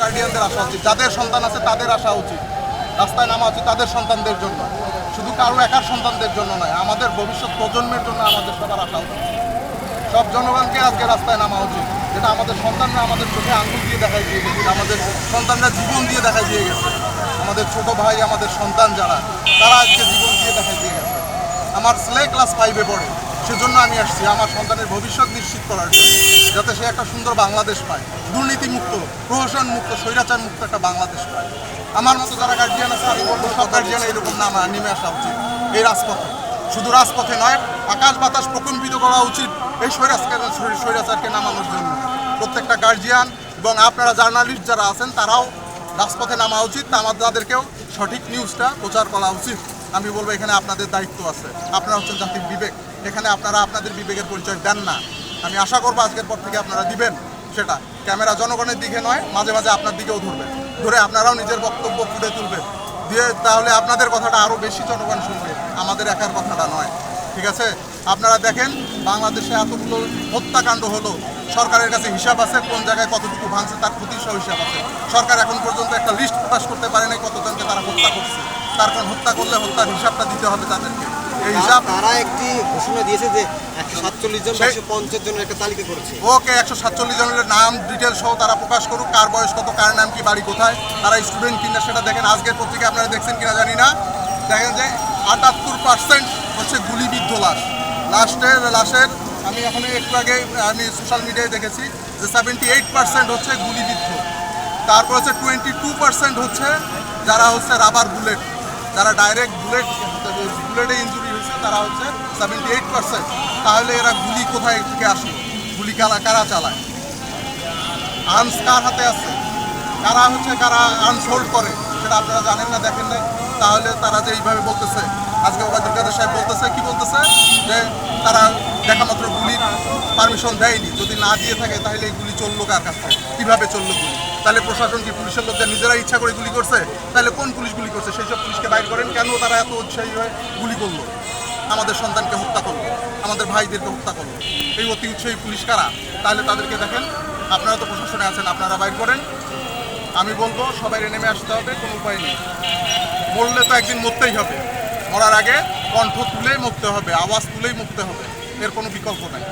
গার্ডিয়ানদের আসা উচিত। যাদের সন্তান আছে তাদের আসা উচিত। রাস্তায় নামা উচিত তাদের সন্তানদের জন্য। শুধু কারও একার সন্তানদের জন্য নয়, আমাদের ভবিষ্যৎ প্রজন্মের জন্য আমাদের সবার আসা উচিত। সব জনগণকে আজকে রাস্তায় নামা উচিত। যেটা আমাদের সন্তানরা আমাদের চোখে আঙুল দিয়ে দেখাই দিয়ে গেছে আমাদের সন্তানরা জীবন দিয়ে দেখাই দিয়ে গেছে। আমাদের ছোট ভাই, আমাদের সন্তান যারা, তারা আজকে জীবন দিয়ে দেখাই দিয়ে গেছে। আমার ছেলে ক্লাস ফাইভে পড়ে। সেজন্য আমি আসছি আমার সন্তানের ভবিষ্যৎ নিশ্চিত করার জন্য, যাতে সে একটা সুন্দর বাংলাদেশ পায়, দুর্নীতিমুক্ত প্রহসন মুক্ত স্বৈরাচার মুক্ত একটা বাংলাদেশ পায়। আমার মতো যারা গার্জিয়ান আছে, আমি বলব সব গার্জিয়ান এরকম নামা, নেমে আসা উচিত। এই রাজপথে। শুধু রাজপথে নয়, আকাশ বাতাস প্রকম্পিত করা উচিত এই স্বৈরাচার স্বৈরাচারকে নামানোর জন্য। প্রত্যেকটা গার্জিয়ান এবং আপনারা জার্নালিস্ট যারা আছেন, তারাও রাজপথে নামা উচিত। তা আমাদের তাদেরকেও সঠিক নিউজটা প্রচার করা উচিত। আমি বলব এখানে আপনাদের দায়িত্ব আছে। আপনারা হচ্ছেন জাতির বিবেক। এখানে আপনারা আপনাদের বিবেকের পরিচয় দেন না। আমি আশা করব আজকের পর থেকে আপনারা দিবেন সেটা। ক্যামেরা জনগণের দিকে নয়, মাঝে মাঝে আপনার দিকেও ধরবেন ধরে আপনারাও নিজের বক্তব্য ফুটে তুলবেন। দিয়ে তাহলে আপনাদের কথাটা আরও বেশি জনগণ শুনবে। আমাদের একার কথাটা নয়। ঠিক আছে? আপনারা দেখেন, বাংলাদেশে এতগুলো হত্যাকাণ্ড হলো। সরকারের কাছে হিসাব আছে কোন জায়গায় কতটুকু ভাঙছে, তার ক্ষতির সহ হিসাব আছে। সরকার এখন পর্যন্ত একটা লিস্ট প্রকাশ করতে পারে নাই কতজনকে তারা হত্যা করছে। তার কারণ হত্যা করলে হত্যার হিসাবটা দিতে হবে তাদেরকে। এই হিসাব তারা একটি ঘোষণা দিয়েছে যে একশো সাতচল্লিশ জন সেই- একশো পঞ্চাশ জনের একটা তালিকা করেছে। ওকে একশো সাতচল্লিশ জনের নাম ডিটেল সহ তারা প্রকাশ করুক কার বয়স কত কার নাম কি বাড়ি কোথায় তারা স্টুডেন্ট কিনা সেটা দেখেন। আজকের পত্রিকা আপনারা দেখছেন কিনা জানি না। দেখেন যে আটাত্তর পার্সেন্ট হচ্ছে গুলিবিদ্ধ লাশ। লাস্টের লাশের আমি এখন একটু আগে আমি সোশ্যাল মিডিয়ায় দেখেছি যে সেভেন্টি এইট পার্সেন্ট হচ্ছে গুলিবিদ্ধ। তারপর হচ্ছে টোয়েন্টি টু পার্সেন্ট হচ্ছে যারা হচ্ছে রাবার বুলেট যারা ডাইরেক্ট বুলেট বুলেটে ইঞ্জুরি হয়েছে, তারা হচ্ছে সেভেন্টি এইট পার্সেন্ট তাহলে এরা গুলি কোথায় থেকে আসলো? গুলি কারা কারা চালায়? আর্মস কার হাতে আছে? কারা হচ্ছে, কারা আর্মস হোল্ড করে? সেটা আপনারা জানেন না, দেখেন না তাহলে তারা যে এইভাবে বলতেছে, আজকে ওবায়দুল সাহেব বলতেছে, কি বলতেছে? যে তারা দেখা মাত্র গুলির পারমিশন দেয়নি। যদি না দিয়ে থাকে, তাহলে এই গুলি চলল কার কাছে কীভাবে চলল গুলি? তাহলে প্রশাসন কি পুলিশের লোকদের নিজেরা ইচ্ছা করে গুলি করছে? তাহলে কোন পুলিশ গুলি করছে? সেই সব পুলিশকে বাইর করেন কেন তারা এত উৎসাহী হয়ে গুলি করল? আমাদের সন্তানকে হত্যা করল, আমাদের ভাইদেরকে হত্যা করল। এই অতি উৎসাহী পুলিশ কারা? তাহলে তাদেরকে দেখেন, আপনারা তো প্রশাসনে আছেন, আপনারা বাইর করেন। আমি বলব, সবাই নেমে আসতে হবে, কোনো উপায় নেই। মরলে তো একদিন মরতেই হবে। মরার আগে কণ্ঠ তুলেই মরতে হবে, আওয়াজ তুলেই মরতে হবে। এর কোনো বিকল্প নাই।